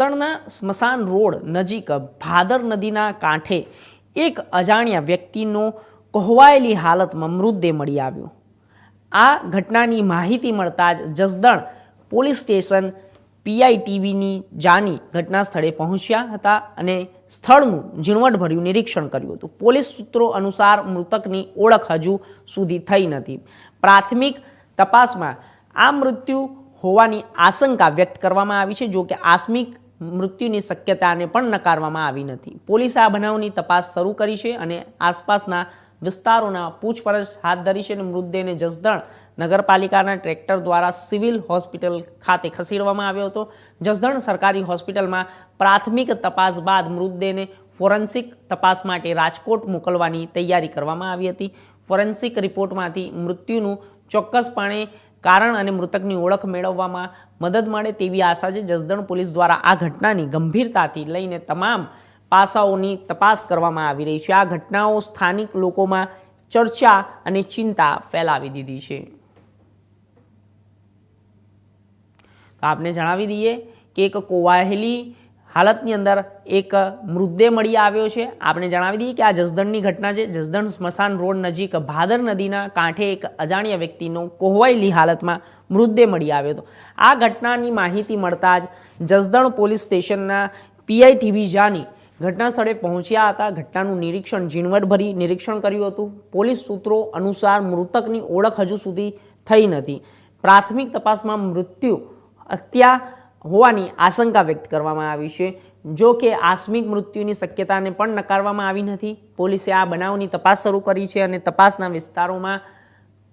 તળના સ્મશાન રોડ નજીક ભાદર નદીના કાંઠે એક અજાણ્યા વ્યક્તિનો કહોવાયેલી હાલતમાં મૃતદેહ મળી આવ્યો. આ ઘટનાની માહિતી મળતા જ જસદણ પોલીસ સ્ટેશન પીઆઈટીવીની જાની ઘટના સ્થળે પહોંચ્યા હતા અને સ્થળનું ઝીણવટભર્યું નિરીક્ષણ કર્યું હતું. પોલીસ સૂત્રો અનુસાર મૃતકની ઓળખ હજુ સુધી થઈ નથી. પ્રાથમિક તપાસમાં આ મૃત્યુ હોવાની આશંકા વ્યક્ત કરવામાં આવી છે. જો કે આસ્મિક મૃત્યુની શક્યતાને પણ નકારવામાં આવી નથી. પોલીસે આ બનાવની તપાસ શરૂ કરી છે અને આસપાસના વિસ્તારોના પૂછપરછ હાથ ધરી છે અને મૃતદેહને જસદણ નગરપાલિકાના ટ્રેક્ટર દ્વારા સિવિલ હોસ્પિટલ ખાતે ખસેડવામાં આવ્યો હતો. જસદણ સરકારી હોસ્પિટલમાં પ્રાથમિક તપાસ બાદ મૃતદેહને ફોરેન્સિક તપાસ માટે રાજકોટ મોકલવાની તૈયારી કરવામાં આવી હતી. ફોરેન્સિક રિપોર્ટમાંથી મૃત્યુનું ચોક્કસપણે કારણ અને મૃતકની ઓળખ મેળવવામાં મદદ મળે તેવી આશા છે. જસદણ પોલીસ દ્વારા આ ઘટનાની ગંભીરતાથી લઈને તમામ પાસાઓની તપાસ કરવામાં આવી રહી છે. આ ઘટનાઓ સ્થાનિક લોકોમાં ચર્ચા અને ચિંતા ફેલાવી દીધી છે. તો આપને જણાવી દઈએ કે એક કોવાહેલી હાલતની અંદર એક મૃતદેહ મળી આવ્યો છે. આપણે જણાવી દઈએ કે આ જસદણની ઘટના છે. જસદણ સ્મશાન રોડ નજીક ભાદર નદીના કાંઠે એક અજાણ્યા વ્યક્તિનો કોહવાયેલી હાલતમાં મૃતદેહ મળી આવ્યો હતો. આ ઘટનાની માહિતી મળતા જ જસદણ પોલીસ સ્ટેશનના પીઆઈટીવી જાની ઘટના સ્થળે પહોંચ્યા હતા. ઘટનાનું નિરીક્ષણ ઝીણવટભરી નિરીક્ષણ કર્યું હતું. પોલીસ સૂત્રો અનુસાર મૃતકની ઓળખ હજુ સુધી થઈ નથી. પ્રાથમિક તપાસમાં મૃત્યુ હત્યા હોવાની આશંકા વ્યક્ત કરવામાં આવી છે. જો કે આસ્મિક મૃત્યુની શક્યતાને પણ નકારવામાં આવી નથી. પોલીસે આ બનાવની તપાસ શરૂ કરી છે અને તપાસના વિસ્તારોમાં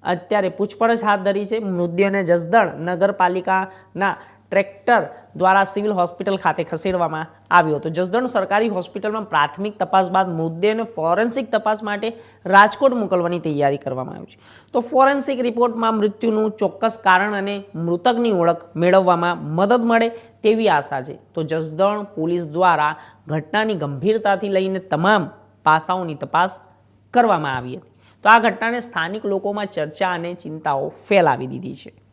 અત્યારે પૂછપરછ હાથ ધરી છે. મૃતદેહને જસદણ નગરપાલિકાના ટ્રેક્ટર દ્વારા સિવિલ હોસ્પિટલ ખાતે ખસેડવામાં આવ્યો હતો. જસદણ સરકારી હોસ્પિટલમાં પ્રાથમિક તપાસ બાદ મૃતદેહને ફોરેન્સિક તપાસ માટે રાજકોટ મોકલવાની તૈયારી કરવામાં આવી છે. તો ફોરેન્સિક રિપોર્ટમાં મૃત્યુનું ચોક્કસ કારણ અને મૃતકની ઓળખ મેળવવામાં મદદ મળે તેવી આશા છે. તો જસદણ પોલીસ દ્વારા ઘટનાની ગંભીરતાથી લઈને તમામ પાસાઓની તપાસ કરવામાં આવી હતી. તો આ ઘટનાને સ્થાનિક લોકોમાં ચર્ચા અને ચિંતાઓ ફેલાવી દીધી છે.